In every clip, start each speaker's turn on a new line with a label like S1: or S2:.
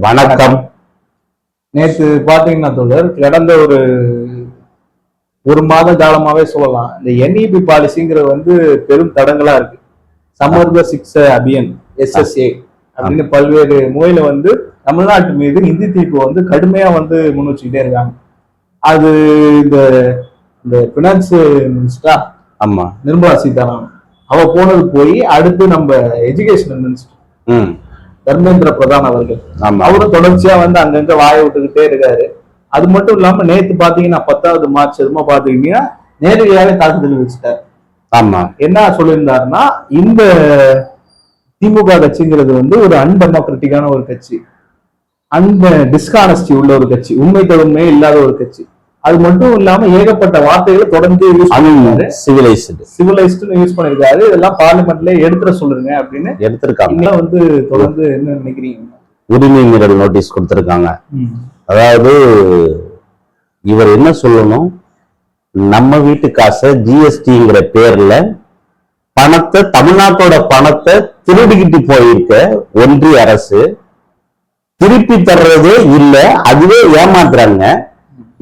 S1: வணக்கம்.
S2: நேத்து பாத்தீங்கன்னா தோழர் கடந்த ஒரு ஒரு மாத காலமாவே சொல்லலாம். இந்த என்இபி பாலிசிங்கிறது வந்து பெரும் தடங்களா இருக்கு. சமர்க சிக்ஸ அபியன் எஸ்எஸ்ஏ அப்படின்னு பல்வேறு முறையில வந்து தமிழ்நாட்டு மீது இந்தி தீர்ப்பு வந்து கடுமையா வந்து முன் வச்சுக்கிட்டே இருக்காங்க. அது இந்த இந்த பினான்ஸ் மினிஸ்டரா
S1: ஆமா.
S2: நிர்மலா சீதாராமன். அவ போனது போய் அடுத்து நம்ம எஜுகேஷன் மினிஸ்டர்
S1: ம்.
S2: தர்மேந்திர பிரதான் அவர்கள்.
S1: ஆமா.
S2: அவரும் தொடர்ச்சியா வந்து அங்கங்க வாய விட்டுக்கிட்டே இருக்காரு. அது மட்டும் இல்லாம நேத்து பாத்தீங்கன்னா பத்தாவது மார்ச் எதுமா பாத்தீங்கன்னா நேரடியாவே தாக்குதல் வச்சுட்டாரு
S1: ஆமா.
S2: என்ன சொல்லியிருந்தாருன்னா இந்த திமுக கட்சிங்கிறது வந்து ஒரு அன்டெமோக்ராட்டிக்கான ஒரு கட்சி. அன்ப டிஸ்கானஸ்டி உள்ள ஒரு கட்சி. உண்மை தொழுமை இல்லாத ஒரு கட்சி. அது மட்டும் இல்லாம ஏகப்பட்ட வார்த்தைகளை தொடர்ந்து யூஸ் பண்ணிருக்காரு
S1: சிவிலைஸ்டு
S2: சிவிலைஸ்டு யூஸ் பண்ணிருக்காரு இதெல்லாம் பார்லிமெண்ட்ல எடுத்துட சொல்லுங்க அப்படின்னு
S1: எடுத்திருக்காங்க.
S2: வந்து தொடர்ந்து என்ன நினைக்கிறீங்க?
S1: உரிமை மீறல் நோட்டீஸ் கொடுத்திருக்காங்க. அதாவது இவர் என்ன சொல்லணும்? நம்ம வீட்டு காசை ஜிஎஸ்டிங்கிற பேர்ல பணத்தை தமிழ்நாட்டோட பணத்தை திருடிக்கிட்டு போயிருக்க ஒன்றிய அரசு திருப்பி தர்றதே இல்ல அதுவே ஏமாத்துறாங்க.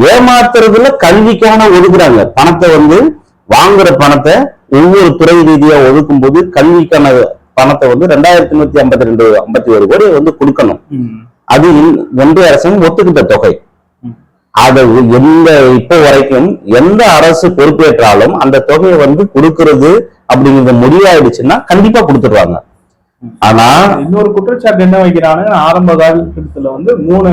S1: ஏமாத்துறதுல கல்விக்கான ஒதுக்குறாங்க. பணத்தை வந்து வாங்குற பணத்தை ஒவ்வொரு துறை ரீதியா ஒதுக்கும் போது கல்விக்கான பணத்தை வந்து ரெண்டாயிரத்தி நூத்தி ஐம்பத்தி ரெண்டு ஐம்பத்தி ஒரு கோடி வந்து கொடுக்கணும். அது ஒன்றிய அரசும் ஒத்துக்கிட்ட தொகை. அதை எந்த இப்போ வரைக்கும் எந்த அரசு பொறுப்பேற்றாலும் அந்த தொகையை வந்து கொடுக்கறது அப்படிங்கிறது முடிவாயிடுச்சுன்னா கண்டிப்பா கொடுத்துடுவாங்க. ஆனா
S2: இன்னொரு குற்றச்சாட்டு என்ன வைக்கிறானுங்க ஆரம்ப காலகட்டத்துல வந்து மூணு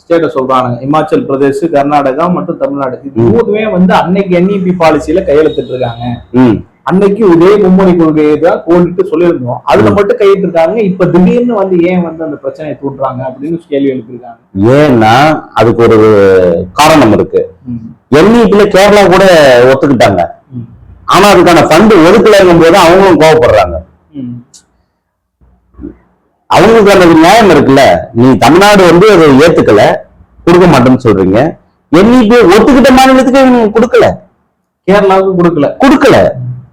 S2: ஸ்டேட்டை சொல்றானுங்க இமாச்சல் பிரதேஷ் கர்நாடகா மற்றும் தமிழ்நாடு. இது. மூணுமே வந்து அன்னைக்கு என்இபி பாலிசியில கையெழுத்திட்டு இருக்காங்க.
S1: ம்,
S2: அன்னைக்கு இதே மும்மொழி கொள்கையை தான் கோடிட்டு சொல்லியிருந்தோம். அதுல மட்டும் கையிட்டிருக்காங்க இப்ப திடீர்னு வந்து ஏன் வந்து அந்த பிரச்சனையை தூண்டுறாங்க அப்படின்னு கேள்வி எழுப்பியிருக்காங்க.
S1: ஏன்னா அதுக்கு ஒரு காரணம் இருக்கு. என்இபில கேரளா கூட ஒத்துக்கிட்டாங்க. ஆனா அதுக்கான ஃபண்ட் ஒதுக்கலைங்கும் போது அவங்களும் கோவப்படுறாங்க. அவங்களுக்கு அந்த நியாயம் இருக்குல்ல? நீ தமிழ்நாடு வந்து அதை ஏத்துக்கல கொடுக்க மாட்டேன்னு சொல்றீங்க. என்இபி ஒத்துக்கிட்ட மாநிலத்துக்கு இவங்க கொடுக்கல.
S2: கேரளாவுக்கு கொடுக்கல.
S1: கொடுக்கல.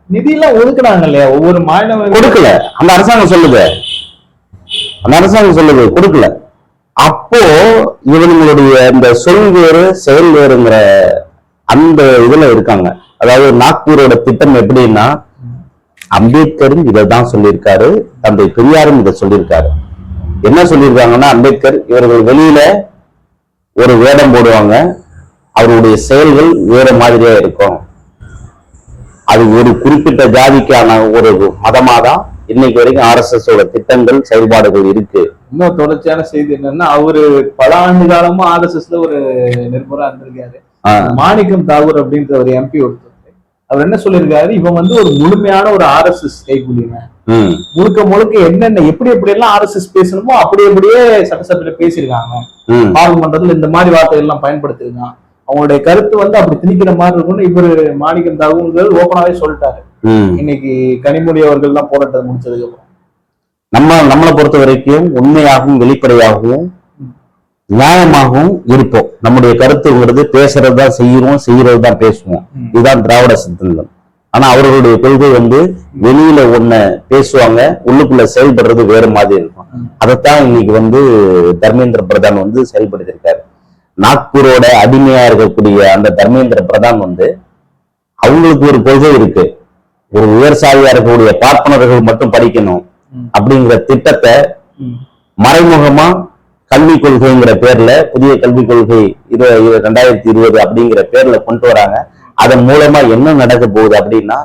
S2: நிதி எல்லாம் ஒதுக்குறாங்க இல்லையா? ஒவ்வொரு மாநிலம்
S1: கொடுக்கல. அந்த அரசாங்கம் சொல்லுது. அந்த அரசாங்கம் சொல்லுது கொடுக்கல. அப்போ இவங்களுடைய இந்த சொல் வேறு செயல் வேறுங்கிற அந்த இதுல இருக்காங்க. அதாவது நாக்பூரோட திட்டம் எப்படின்னா அம்பேத்கரும் இதை தான் சொல்லியிருக்காரு. தந்தை பெரியாரும் இதை சொல்லியிருக்காரு. என்ன சொல்லியிருக்காங்கன்னா அம்பேத்கர் இவர்கள் வெளியில ஒரு வேடம் போடுவாங்க. அவருடைய செயல்கள் வேற மாதிரியா இருக்கும். அது ஒரு குறிப்பிட்ட ஜாதிக்கான ஒரு மதமா தான் இன்னைக்கு வரைக்கும் ஆர்எஸ்எஸ் ஓட திட்டங்கள் செயல்பாடுகள் இருக்கு.
S2: இன்னும் தொடர்ச்சியான செய்தி என்னன்னா அவரு பல ஆண்டு காலமா ஆர்எஸ்எஸ்ல ஒரு நிருபரா இருந்திருக்காரு. மாணிக்கம் தாகூர் அப்படின்ற ஒரு எம்பி ஒருத்தர். அவர் என்ன சொல்லியிருக்காரு? இவன் வந்து ஒரு முழுமையான ஒரு ஆர்எஸ்எஸ் கைக்கூலிங்க
S1: உம்
S2: முழுக்க முழுக்க என்னென்ன எப்படி எப்படி எல்லாம் ஆர்எஸ்எஸ் பேசணுமோ அப்படி அப்படியே சட்டசபையில பேசியிருக்காங்க.
S1: உம்
S2: பார்லிமெண்டத்துல இந்த மாதிரி வார்த்தைகள் எல்லாம் பயன்படுத்திருக்கான் அவங்களுடைய கருத்து வந்து அப்படி திணிக்கிற மாதிரி இருக்கும்னு இவரு மாணிக்கம் தாகூர் ஓப்பனாவே சொல்லிட்டாரு. இன்னைக்கு கனிமொழி அவர்கள் தான் போராட்டத்தை முடிச்சதுக்கு அப்புறம்.
S1: நம்ம நம்மளை பொறுத்த வரைக்கும் உண்மையாகவும் வெளிப்படையாகவும் நியாயமாகவும் இருப்போம் நம்முடைய கருத்துங்கிறது பேசுறது தான் செய்யறோம் செய்யறது தான் பேசுவோம். இதுதான் திராவிட சித்தந்தம் ஆனா அவர்களுடைய கொள்கை வந்து வெளியில ஒண்ண பேசுவாங்க உள்ளுக்குள்ள செயல்படுறது வேற மாதிரி இருக்கும். அதைத்தான் இன்னைக்கு வந்து தர்மேந்திர பிரதான் வந்து செயல்படுத்தியிருக்காரு நாக்பூரோட அடிமையா இருக்கக்கூடிய அந்த தர்மேந்திர பிரதான் வந்து அவங்களுக்கு ஒரு கொள்கை இருக்கு ஒரு உயர்சாதியா இருக்கக்கூடிய பார்ப்பனர்கள் மட்டும் படிக்கணும். அப்படிங்கிற திட்டத்தை. மறைமுகமா கல்விக் கொள்கைங்கிற பேர்ல புதிய கல்விக் கொள்கை இரு ரெண்டாயிரத்தி இருபது அப்படிங்கிற பேர்ல கொண்டு வராங்க. அதன் மூலமா என்ன நடக்க போகுது அப்படின்னா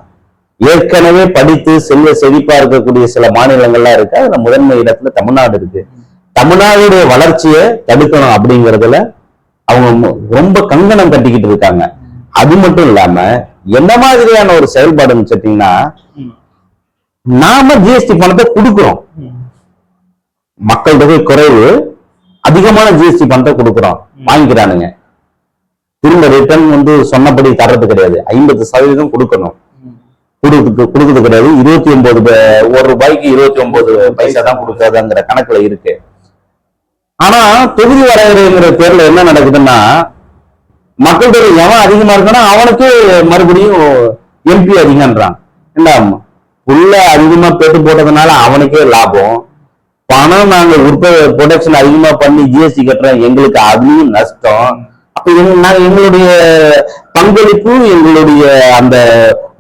S1: ஏற்கனவே படித்து செல்வ செழிப்பா இருக்கக்கூடிய சில மாநிலங்கள்லாம் இருக்கு. அதுல முதன்மை இடத்துல தமிழ்நாடு இருக்கு. தமிழ்நாடுடைய வளர்ச்சியை தடுக்கணும் அப்படிங்கறதுல அவங்க ரொம்ப கங்கணம் கட்டிக்கிட்டு இருக்காங்க. அது மட்டும் இல்லாம என்ன மாதிரியான ஒரு செயல்பாடுன்னு கேட்டீங்கன்னா நாம ஜிஎஸ்டி பணத்தை கொடுக்குறோம். மக்கள் தொகை குறைவு அதிகமான ஜிஎஸ்டி பணத்தை கொடுக்குறோம். வாங்கிக்கிறானுங்க. திரும்ப ரிட்டர்ன் வந்து சொன்னபடி தர்றது கிடையாது. ஐம்பது சதவீதம் கொடுக்கணும்.
S2: ம்.
S1: கொடுக்குறது கிடையாது. இருபத்தி ஒன்பது ஒரு ரூபாய்க்கு இருபத்தி ஒன்பது பைசா தான் கொடுக்கறதுங்கிற கணக்குல இருக்கு. ஆனா தொகுதி வரையறைங்கிற பேர்ல என்ன நடக்குதுன்னா மக்கள் தொகை எவன் அதிகமா இருக்கானோ அவனுக்கு மறுபடியும் எம்பி அதிகம்ன்றான் என்ன புள்ள அதிகமா பெட்டு போட்டதுனால அவனுக்கே லாபம். பணம் நாங்க உற்பத்தி ப்ரொடக்ஷன் அதிகமா பண்ணி ஜிஎஸ்டி கட்டுறோம். எங்களுக்கு அதுலயும் நஷ்டம். அப்ப நாங்க எங்களுடைய பங்களிப்பு எங்களுடைய அந்த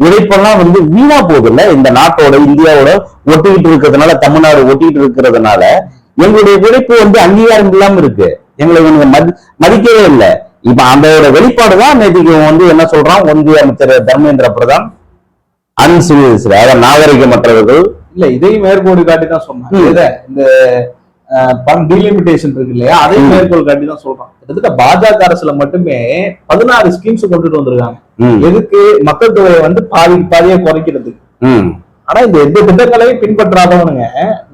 S1: உழைப்பெல்லாம் வந்து வீணா போகுதுல்ல? இந்த நாட்டோட இந்தியாவோட ஒட்டிக்கிட்டு இருக்கிறதுனால தமிழ்நாடு ஒட்டிக்கிட்டு இருக்கிறதுனால எங்களுடைய உழைப்பு வந்து அங்கீகாரம் இல்லாம இருக்கு. எங்களை இவனுங்க மதி மதிக்கவே இல்லை. இப்ப அதோட வெளிப்பாடு தான் நேற்றுக்கு இவன் வந்து என்ன சொல்றான்? ஒன்றிய அமைச்சர் தர்மேந்திர பிரதான் அன்சிவில்ஸ் அதாவது நாகரிகமற்றவர்கள்
S2: இல்ல இதையும் மேற்கோள் காட்டி தான் சொன்னாங்க இந்த பண் டீலிமிட்டேஷன் இருக்கு இல்லையா? அதையும். மேற்கோள் காட்டி தான் சொல்றான். கிட்டத்தட்ட பாஜக அரசுல மட்டுமே பதினாறு ஸ்கீம்ஸ் கொண்டுட்டு வந்திருக்காங்க. எதுக்கு? மக்கள் தொகையை வந்து பாதி பாதியா குறைக்கிறதுக்கு.
S1: ம்,
S2: ஆனா இந்த எந்த திட்டங்களையும் பின்பற்றாதவனுங்க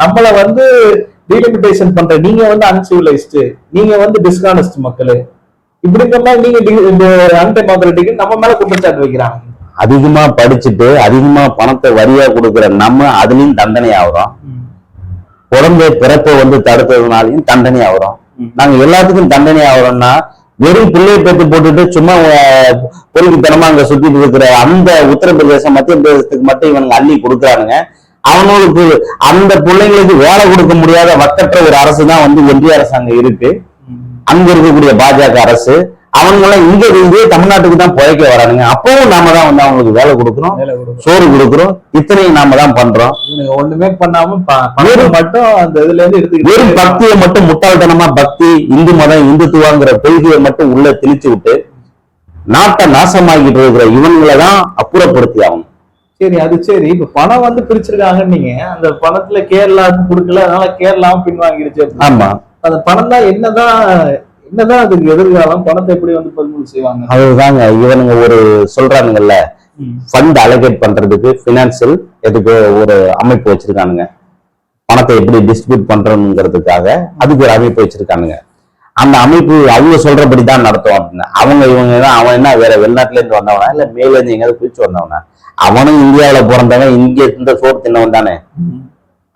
S2: நம்மள வந்து டீலிமிட்டேஷன் பண்ற நீங்க வந்து அன்சிவிலைஸ்டு நீங்க வந்து டிஸ்கானஸ்ட் மக்கள். இப்படிங்கிற மாதிரி நீங்க இந்த அன்டெமோக்ராட்டிக் நம்ம மேல குற்றச்சாட்டு வைக்கிறாங்க.
S1: அதிகமா படிச்சுட்டு அதிகமா பணத்தை வரியா கொடுக்கிற நம்ம அதுலயும் தண்டனை ஆகுறோம். குழந்தை பிறப்பை வந்து தடுத்ததுனாலையும் தண்டனை ஆகுறோம். நாங்க எல்லாத்துக்கும் தண்டனை ஆகுறோம்னா வெறும் பிள்ளையை பேத்து போட்டுட்டு சும்மா பொறுக்கித்தனமா அங்க சுத்திட்டு இருக்கிற அந்த உத்தரப்பிரதேசம் மத்திய பிரதேசத்துக்கு மட்டும் இவனுங்க அள்ளி கொடுக்குறானுங்க. அவனுக்கு அந்த பிள்ளைங்களுக்கு வேலை கொடுக்க முடியாத வக்கற்ற ஒரு அரசு தான் வந்து ஒன்றிய அரசாங்கம் இருக்கு. அங்க இருக்கக்கூடிய பாஜக அரசு. அவங்க எல்லாம் இங்க இருந்து தமிழ்நாட்டுக்கு தான் பிழைக்க வரானுங்க. அப்பவும் நாம தான் வந்து அவங்களுக்கு வேலை
S2: கொடுக்கும்
S1: சோறு கொடுக்குறோம் இத்தனையும் நாம தான் பண்றோம்.
S2: ஒண்ணுமே பண்ணாம மட்டும் அந்த இதுல இருந்து
S1: வெறும் பக்தியை மட்டும் முட்டாள்தனமா பக்தி இந்து மதம் இந்துத்துவாங்கிற கொள்கையை மட்டும் உள்ள திணிச்சு விட்டு நாட்டை நாசமாக்கிட்டு இருக்கிற இவங்களை தான் அப்புறப்படுத்தி ஆகணும்.
S2: சரி அது சரி. இப்ப பணம் வந்து பிரிச்சிருக்காங்கன்னு நீங்க அந்த பணத்துல கேரளாவுக்கு கொடுக்கல அதனால கேரளாவும் பின்வாங்கிருச்சு. அப்படின்னு.
S1: ஆமா.
S2: அந்த பணம் தான் என்னதான் என்னதான் அதுக்கு எதிர்காலம்? பணத்தை எப்படி வந்து பறிமுதல் செய்வாங்க?
S1: அதுதாங்க. இவனுங்க ஒரு சொல்றானுங்கல்ல ஃபண்ட் அலோகேட் பண்றதுக்கு பினான்சியல் எதுக்கு ஒரு அமைப்பு வச்சிருக்கானுங்க. பணத்தை எப்படி டிஸ்ட்ரிபியூட் பண்றோங்கிறதுக்காக அதுக்கு ஒரு அமைப்பு வச்சிருக்கானுங்க. அந்த அமைப்பு அவங்க சொல்றபடி தான் நடத்தும் அப்படின்னு. அவங்க இவங்க அவன் என்ன வேற வெளிநாட்டுல இருந்து வந்தவனா? இல்ல மேல இருந்து எங்கேயாவது குளிச்சு வந்தவனா? அவனும் இந்தியாவுல பிறந்தவன் இங்க இருந்த சோறு தின்னவன் தானே?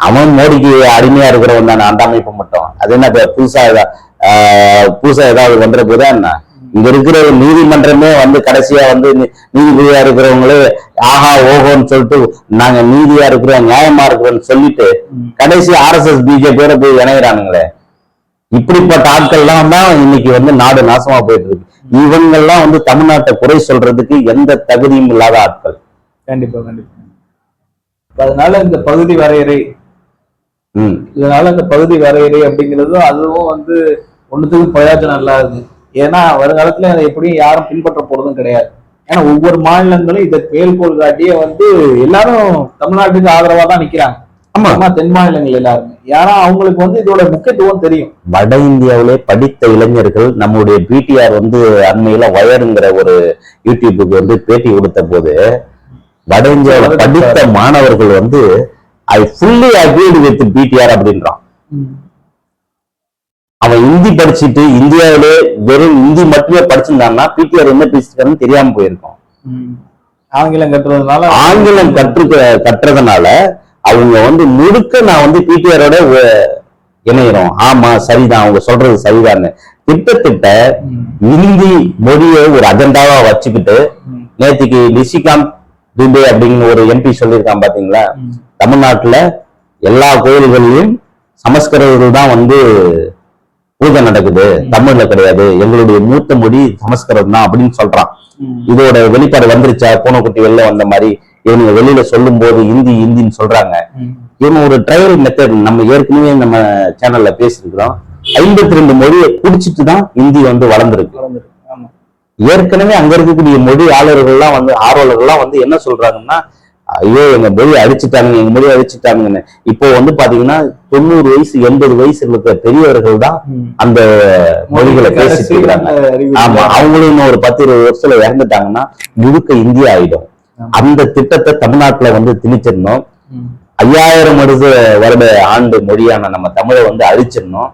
S1: அவன் மோடிக்கு அடிமையா இருக்கிறவன் தானே? அந்த அமைப்பு மட்டும். அது என்ன புதுசா புதுசா ஏதாவது வந்துட போதா என்ன? இங்க இருக்கிற நீதிமன்றமே வந்து கடைசியா வந்து நீதிபதியா இருக்கிறவங்களே ஆஹா ஓஹோன்னு சொல்லிட்டு நாங்க நீதியா இருக்கிறோம் நியாயமா இருக்கிறோம்னு சொல்லிட்டு கடைசி ஆர்எஸ்எஸ் பிஜேபியோட போய் இணைகிறானுங்களே இப்படிப்பட்ட ஆட்கள்லாம் தான் இன்னைக்கு வந்து நாடு நாசமா போயிட்டு இருக்கு. இவங்கெல்லாம் வந்து தமிழ்நாட்டை குறை சொல்றதுக்கு எந்த தகுதியும் இல்லாத ஆட்கள்.
S2: கண்டிப்பா கண்டிப்பா. அதனால இந்த பகுதி வரையறை இதனால இந்த பகுதி வரையறை அப்படிங்கிறதும் அதுவும் வந்து ஒண்ணுத்துக்கும் பிரயோஜனம் இல்லாது ஏன்னா வருங்காலத்துல அதை எப்படியும் யாரும் பின்பற்ற போறதும் கிடையாது. ஏன்னா ஒவ்வொரு மாநிலங்களும் இதை மேல்கோள் காட்டியே வந்து எல்லாரும் தமிழ்நாட்டுக்கு ஆதரவா தான் நிக்கிறாங்க.
S1: ஆமா.
S2: ஆமா தென் மாநிலங்கள் எல்லாருமே. ஏன்னா அவங்களுக்கு வந்து இதோட முக்கியத்துவம் தெரியும்.
S1: வட இந்தியாவிலே படித்த இளைஞர்கள் நம்முடைய பிடிஆர் வந்து அண்மையில வயருங்கிற ஒரு யூடியூபுக்கு வந்து பேட்டி கொடுத்த போது வட இந்தியாவில படித்த மாணவர்கள் வந்து I fully agreed with PTR அப்படின்றான். அவன் ஹிந்தி படிச்சுட்டு இந்தியாவிலே வெறும் ஹிந்தி மட்டுமே படிச்சிருந்தான்னா பிடிஆர் என்ன பேசிருக்காருன்னு தெரியாம போயிருக்கும்.
S2: ஆங்கிலம் கட்டுறதுனால
S1: ஆங்கிலம் கற்று கற்றதுனால அவங்க வந்து முழுக்க நான் வந்து பிடிஆரோட இணையிறோம். ஆமா சரிதான் அவங்க சொல்றது சரிதான்னு. திட்டத்திட்ட இந்தி மொழியை ஒரு அஜெண்டாவா வச்சுக்கிட்டு
S2: ம்,
S1: நேத்திக்கு நிஷிகாந்த் துபே அப்படிங்கிற ஒரு எம்பி சொல்லியிருக்கான் பாத்தீங்களா. தமிழ்நாட்டுல எல்லா கோயில்கள்லயும் சமஸ்கிருதத்தில் தான் வந்து பூஜை நடக்குது தமிழ்ல கிடையாது எங்களுடைய மூத்த மொழி சமஸ்கிருதம் தான் அப்படின்னு சொல்றான். இதோட வெளிப்பாடு வந்துருச்சா? பூனைக்குட்டி வெளில வந்த மாதிரி இவனுங்க வெளியில சொல்லும் போது இந்தி இந்தின்னு சொல்றாங்க. இவன் ஒரு ட்ரையல் மெத்தட் நம்ம ஏற்கனவே நம்ம சேனல்ல பேசியிருக்கிறோம். ஐம்பத்தி ரெண்டு மொழியை குடிச்சிட்டு தான் இந்தி வந்து வளர்ந்துருக்கு. ஏற்கனவே அங்க இருக்கக்கூடிய மொழி ஆளுநர்கள்லாம் வந்து ஆர்வலர்கள்லாம் வந்து என்ன சொல்றாங்கன்னா ஐயோ எங்க மொழி அழிச்சிட்டாங்க எங்க மொழி அழிச்சிட்டாங்கன்னு இப்போ வந்து பாத்தீங்கன்னா தொண்ணூறு வயசு எண்பது வயசுல இருக்கிற பெரியவர்கள் தான். அந்த மொழிகளை பேசிட்டு ஆமா அவங்களும் இன்னும் ஒரு பத்து இருபது வருஷத்துல இறந்துட்டாங்கன்னா முழுக்க இந்தியா ஆயிடும். அந்த திட்டத்தை தமிழ்நாட்டுல வந்து திணிச்சிடணும். ஐயாயிரம் வருஷ வருட ஆண்டு மொழியான நம்ம தமிழை வந்து அழிச்சிடணும்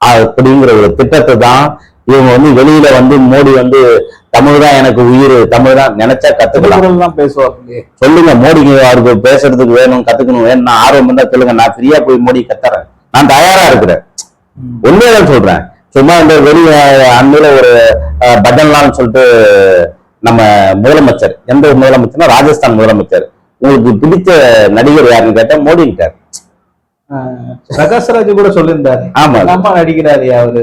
S1: அப்படிங்கிற ஒரு திட்டத்தை தான் இவங்க வந்து வெளியில வந்து மோடி வந்து தமிழ் தான் எனக்கு உயிர் தமிழ் தான் நினைச்சா கத்துக்கலாம்.
S2: இல்லையே
S1: சொல்லுங்க மோடிக்கு அவருக்கு பேசுறதுக்கு வேணும் கத்துக்கணும் வேணும் நான் ஆர்வம் இருந்தா சொல்லுங்க நான் ஃப்ரீயா போய் மோடி கத்துறேன். நான் தயாரா இருக்கிறேன்.
S2: ம்.
S1: உண்மையில சொல்றேன். சும்மா இந்த வெளிய அண்மையில ஒரு அஹ், பஜன்லான்னு சொல்லிட்டு நம்ம முதலமைச்சர் எந்த ஒரு முதலமைச்சர்னா ராஜஸ்தான் முதலமைச்சர். உங்களுக்கு பிடிச்ச நடிகர் யாருன்னு கேட்டா மோடி கிட்டார்
S2: பிரகாஷ்ராஜ் கூட சொல்லியிருந்தாரு.
S1: ஆமா.
S2: அம்மா நடிக்கிறாரு அவரு.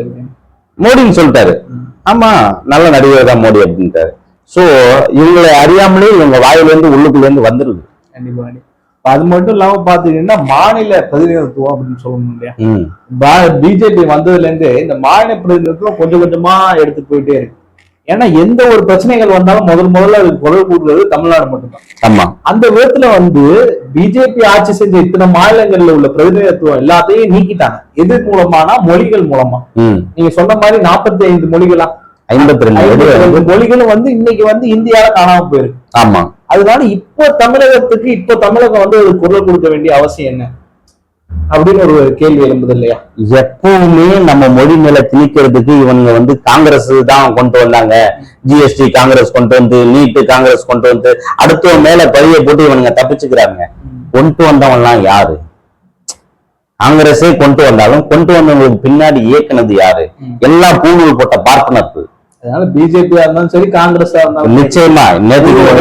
S1: மோடின்னு சொல்லிட்டாரு. ஆமா நல்ல நடிகர் தான் மோடி அப்படின்ட்டாரு. சோ இவங்களை அறியாமலே இவங்க வாயில இருந்து உள்ளுக்குள்ள இருந்து வந்துருது
S2: அது மட்டும் இல்லாம பாத்தீங்கன்னா மாநில பிரதிநிதித்துவம் அப்படின்னு சொல்லணும் இல்லையா? பிஜேபி வந்ததுல இருந்து இந்த மாநில பிரதிநிதித்துவம் கொஞ்சம் கொஞ்சமா எடுத்து போயிட்டே இருக்கு. ஏன்னா எந்த ஒரு பிரச்சனைகள் வந்தாலும் முதல் முதல்ல அதுக்கு குரல் கொடுக்குறது தமிழ்நாடு மட்டும்தான்.
S1: ஆமா.
S2: அந்த விதத்துல வந்து பிஜேபி ஆட்சி செஞ்ச இத்தனை மாநிலங்கள்ல உள்ள பிரதிநிதித்துவம் எல்லாத்தையும் நீக்கிட்டாங்க. எது மூலமானா மொழிகள் மூலமா. நீங்க சொன்ன மாதிரி நாற்பத்தி ஐந்து மொழிகளா.
S1: ஐம்பத்தி. ரெண்டு
S2: மொழிகளும் வந்து இன்னைக்கு வந்து இந்தியால காணாம போயிருக்கு.
S1: ஆமா.
S2: அதனால இப்போ தமிழகத்துக்கு இப்போ தமிழகம் வந்து ஒரு குரல் கொடுக்க வேண்டிய அவசியம் என்ன? அப்படின்னு ஒரு கேள்வி எழும்புது இல்லையா?
S1: எப்பவுமே நம்ம மொழி மேல திணிக்கிறதுக்கு இவங்க வந்து காங்கிரஸ் தான் கொண்டு வந்தாங்க. ஜிஎஸ்டி காங்கிரஸ் கொண்டு வந்து நீட் காங்கிரஸ் கொண்டு வந்து அடுத்தவன் மேல பழிய போட்டு இவனுங்க தப்பிச்சுக்கிறாங்க. கொண்டு வந்தவன்லாம் யாரு? காங்கிரஸே கொண்டு வந்தாலும் கொண்டு வந்தவங்களுக்கு பின்னாடி இயக்குனது யாரு. எல்லாம் பூணூல் போட்ட பார்ப்பனப்பு.
S2: அதனால பிஜேபியா இருந்தாலும் சரி காங்கிரஸா இருந்தாலும்.
S1: நிச்சயமா.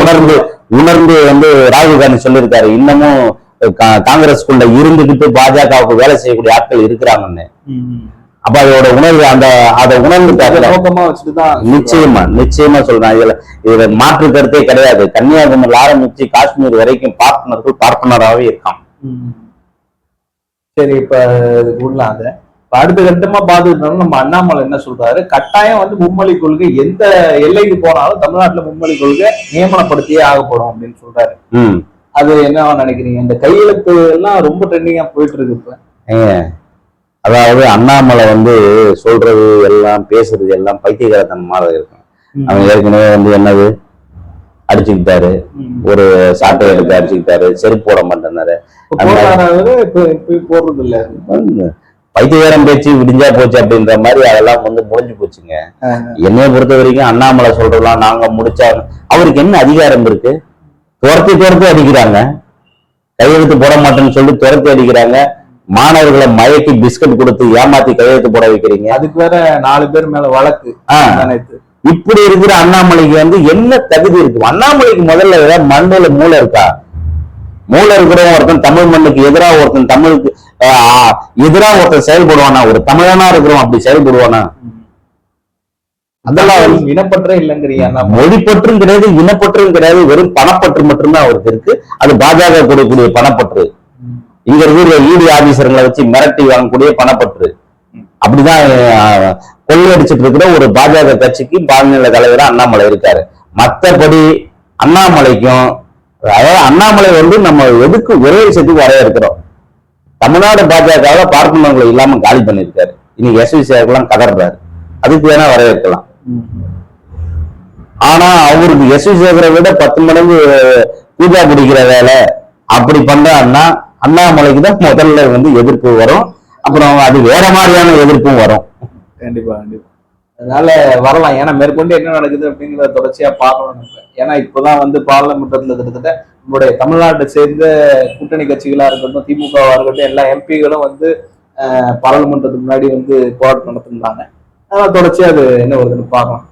S1: உணர்ந்து உணர்ந்து வந்து ராகுல் காந்தி சொல்லியிருக்காரு இன்னமும் காங்கிரஸ்குள்ள இருந்துகிட்டு பாஜகவுக்கு வேலை செய்யக்கூடிய ஆட்கள் இருக்கிறாங்கன்னு. அப்ப அதோட உணர்வு அந்த அதை உணர்ந்துட்டாங்க
S2: நோக்கமா வச்சுட்டுதான்
S1: நிச்சயமா நிச்சயமா சொல்றேன். இதுல இதுல மாற்று கருத்தே கிடையாது. கன்னியாகுமரியில் ஆரம்பிச்சு காஷ்மீர் வரைக்கும் பார்ப்பனர்கள் பார்ப்பனராகவே இருக்கான்.
S2: சரி இப்ப விடலாம் அத. அடுத்த கட்டமா பாத்துக்கிட்டோம்னா நம்ம அண்ணாமலை என்ன சொல்றாரு? கட்டாயம் வந்து மும்மொழி கொள்கை எந்த எல்லைக்கு போனாலும் தமிழ்நாட்டுல மும்மொழி கொள்கை நியமனப்படுத்தியே ஆகப்படும் அப்படின்னு சொல்றாரு. அது என்ன நினைக்கிறீங்க? இந்த கையெழுத்து எல்லாம் ரொம்ப ட்ரெண்டிங்கா போயிட்டு இருக்கு இப்ப.
S1: அதாவது அண்ணாமலை வந்து சொல்றது எல்லாம் பேசுறது எல்லாம் பைத்தியகாரத்தனமாக இருக்கும். அவன் ஏற்கனவே வந்து என்னது? அடிச்சுக்கிட்டாரு. ஒரு சாட்டை எடுத்து அடிச்சுக்கிட்டாரு. செருப்பு போட மாட்டேன்னாரு.
S2: போடுறது இல்ல
S1: பைத்தியகாரம் பேச்சு விடிஞ்சா போச்சு அப்படின்ற மாதிரி அதெல்லாம் வந்து முடிஞ்சு போச்சுங்க. என்னைய பொறுத்த வரைக்கும் அண்ணாமலை சொல்றதெல்லாம் நாங்க முடிச்சா அவருக்கு என்ன அதிகாரம் இருக்கு? துரத்தி துரத்தி அடிக்கிறாங்க. கையெழுத்து போட மாட்டேன்னு சொல்லி துரத்தி அடிக்கிறாங்க. மாணவர்களை மயக்கி பிஸ்கட் கொடுத்து ஏமாத்தி கையெழுத்து போட வைக்கிறீங்க.
S2: அதுக்கு வேற நாலு பேர் மேல வழக்கு.
S1: இப்படி இருக்கிற அண்ணாமலைக்கு வந்து என்ன தகுதி இருக்கு? அண்ணாமலைக்கு முதல்ல ஏதாவது மண்ணுல மூளை இருக்கா? மூளை இருக்கிறவன் ஒருத்தன் தமிழ் மண்ணுக்கு எதிராக ஒருத்தன் தமிழுக்கு எதிராக ஒருத்தன் செயல்படுவானா? ஒரு தமிழனா இருக்கிறவன் அப்படி செயல்படுவானா? அதெல்லாம்
S2: இனப்பற்றே அண்ணாமலை
S1: மொழிப்பற்றும் கிடையாது இனப்பற்றும் கிடையாது வெறும் பணப்பற்று மட்டும்தான் அவருக்கு இருக்கு. அது பாஜக கூடக்கூடிய பணப்பற்று. இங்க இருக்கிற இடி ஆபீசர்களை வச்சு மிரட்டி வாங்கக்கூடிய பணப்பற்று. அப்படிதான் கொள்ளையடிச்சிட்டு இருக்கிற ஒரு பாஜக கட்சிக்கு மாநில தலைவரா அண்ணாமலை இருக்காரு. மத்தபடி அண்ணாமலைக்கும் அதாவது அண்ணாமலை வந்து நம்ம எதுக்கு ஒரே விஷயத்துக்கு வரையறுக்கிறோம் தமிழ்நாடு பாஜகவை பார்ப்பனங்களை இல்லாம காலி பண்ணியிருக்காரு. இன்னைக்கு எஸ்வி சேகர்லாம் கதறாரு அதுக்கு வேணா வரையறுக்கலாம் ஆனா அவருக்கு எஸ் வி சேகரை விட பத்து மடங்கு பூஜா பிடிக்கிற வேலை அப்படி பண்றான்னா அண்ணாமலைக்கு தான் முதல்ல வந்து எதிர்ப்பு வரும். அப்புறம் அது வேற மாதிரியான எதிர்ப்பும் வரும்.
S2: கண்டிப்பா கண்டிப்பா. அதனால வரலாம். ஏன்னா மேற்கொண்டு என்ன நடக்குது அப்படிங்கிறத தொடர்ச்சியா பார்க்கணும். ஏன்னா இப்பதான் வந்து பாராளுமன்றத்துல கிட்டத்தட்ட நம்மளுடைய தமிழ்நாட்டை சேர்ந்த கூட்டணி கட்சிகளா இருக்கட்டும் திமுகவா இருக்கட்டும் எல்லா எம்பிகளும் வந்து பாராளுமன்றத்துக்கு முன்னாடி வந்து போராட்டம் நடத்திருந்தாங்க. அதனால தொடர்ச்சியா அது என்ன வருதுன்னு பார்க்கலாம்.